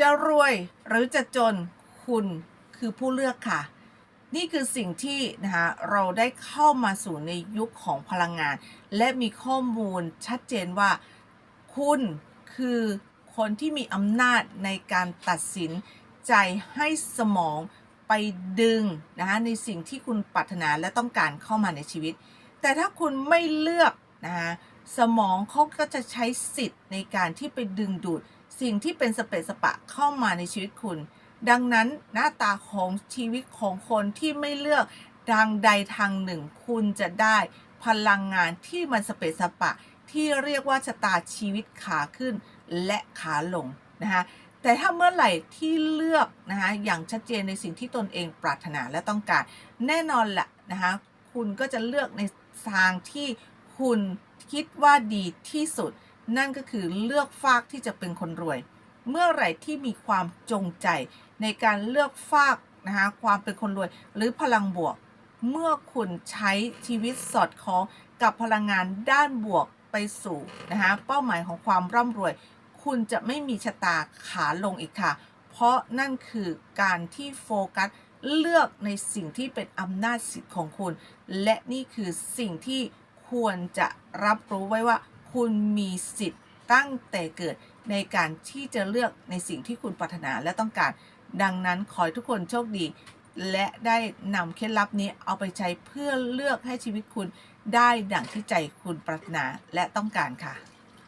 จะรวยหรือจะจนคุณคือผู้เลือกค่ะ นี่คือสิ่งที่นะคะเราได้เข้ามาสู่ในยุคของพลังงาน และมีข้อมูลชัดเจนว่า คุณคือคนที่มีอำนาจในการตัดสินใจให้สมองไปดึงนะคะในสิ่งที่คุณปรารถนาและต้องการเข้ามาในชีวิต แต่ถ้าคุณไม่เลือกนะคะ สมองเขาก็จะใช้สิทธิ์ในการที่ไปดึงดูด สิ่งที่เป็นสเปซสปะเข้ามาในชีวิตคุณ ดังนั้นหน้าตาของชีวิตของคนที่ไม่เลือกทางใดทางหนึ่ง คุณจะได้พลังงานที่มันสเปซสปะ ที่เรียกว่าชะตาชีวิตขาขึ้นและขาลงนะคะแต่ถ้าเมื่อไหร่ที่เลือกนะคะอย่างชัดเจนในสิ่งที่ตนเองปรารถนาและต้องการ แน่นอนแหละนะคะคุณก็จะเลือกในทางที่ คุณคิดว่าดีที่สุด นั่นก็คือเลือกฝากที่จะเป็นคนรวย เมื่อไหร่ที่มีความจงใจในการเลือกฝากนะคะความเป็นคนรวย หรือพลังบวก เมื่อคุณใช้ชีวิตสอดคล้องกับพลังงานด้านบวกไปสู่นะคะเป้าหมายของความร่ำรวย คุณจะไม่มีชะตาขาลงอีกค่ะ เพราะนั่นคือการที่โฟกัสเลือกในสิ่งที่เป็นอำนาจสิทธิ์ของคุณ และนี่คือสิ่งที่ ควรจะรับรู้ไว้ว่า คุณมีสิทธิ์ตั้งแต่เกิดในการที่จะเลือกในสิ่งที่คุณปรารถนาและต้องการ ดังนั้นขอให้ทุกคนโชคดี และได้นำเคล็ดลับนี้เอาไปใช้เพื่อเลือกให้ชีวิตคุณได้ดั่งที่ใจคุณปรารถนาและต้องการค่ะ